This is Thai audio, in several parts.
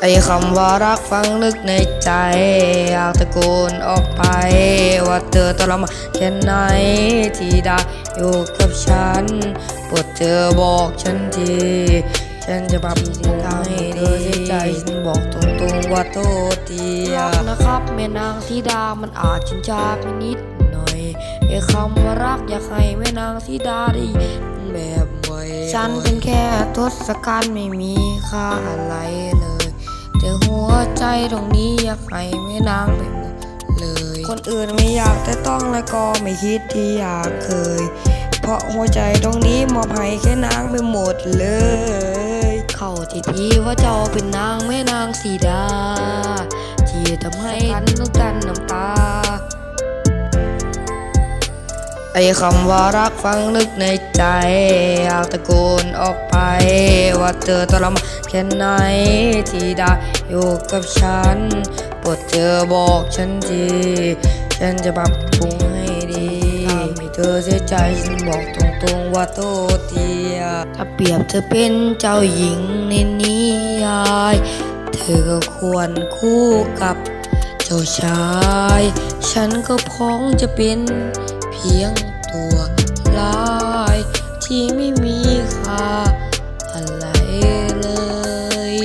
ไอ้คำว่ารักฟังลึกในใจ อยากตะโกนออกไป ว่าเธอทรมาแค่ไหนที่ได้อยู่กับฉันโปรดเธอบอกฉันทีฉันจะปรับสิ่งให้ดีเสียใจฉันบอกตรงๆว่าโทษทีรักนะครับแม่นางสีดามันอาจชินชาไปนิดหน่อยไอ้คำว่ารักอยากให้แม่นางสีดาได้ ฉันเป็นแค่ทศกัณฐ์ไม่มีค่าอะไรเลย แต่หัวใจตรงนี้อยากให้แม่นางไปหมดเลย คนอื่นไม่อยากแต่ต้องและก็ไม่คิดที่อยากเคย เพราะหัวใจตรงนี้มอบให้แค่นางไปหมดเลย เข้าใจพี่ว่าเจ้าเป็นนางแม่นางสีดา ที่ทำให้กันต้องกันน้ำตา ไอ้คำว่ารักฟังลึกในใจอยากตะโกนออกไปว่าเธอทรมานแค่ไหนที่ได้อยู่กับฉันโปรดเธอบอกฉันทีฉันจะปรับปรุงให้ดีทำให้เธอเสียใจฉันบอกตรงๆว่าโทษทีถ้าเปรียบเธอเป็นเจ้าหญิงในนิยาย เธอก็ควรคู่กับเจ้าชาย ฉันก็พร้อมจะเป็น เพียงตัวลายที่ไม่มีค่าอะไรเลย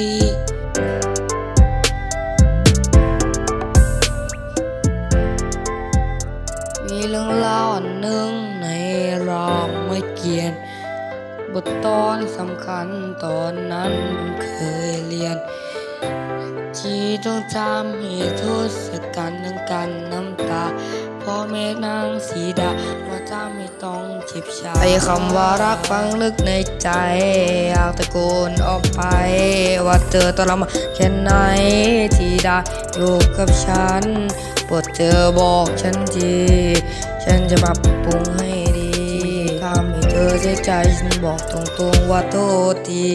มีเรื่องเล่าอันหนึ่งในรามเกียรติ์บทตอนสำคัญตอนนั้นเคยเรียนที่ต้องจำให้ทศกัณฐ์ทั้งกันน้ำตา พ่อแม่นางสีดาว่าจำไม่ต้องเจ็บช้ำไอ้คำว่ารักฟังลึกในใจอยากตะโกนออกไป ว่าเธอทรมานแค่ไหนที่ได้อยู่กับฉันโปรดเธอบอกฉันทีฉันจะปรับปรุงให้ดีทำให้เธอเสียใจฉันบอกตรงๆว่าโทษที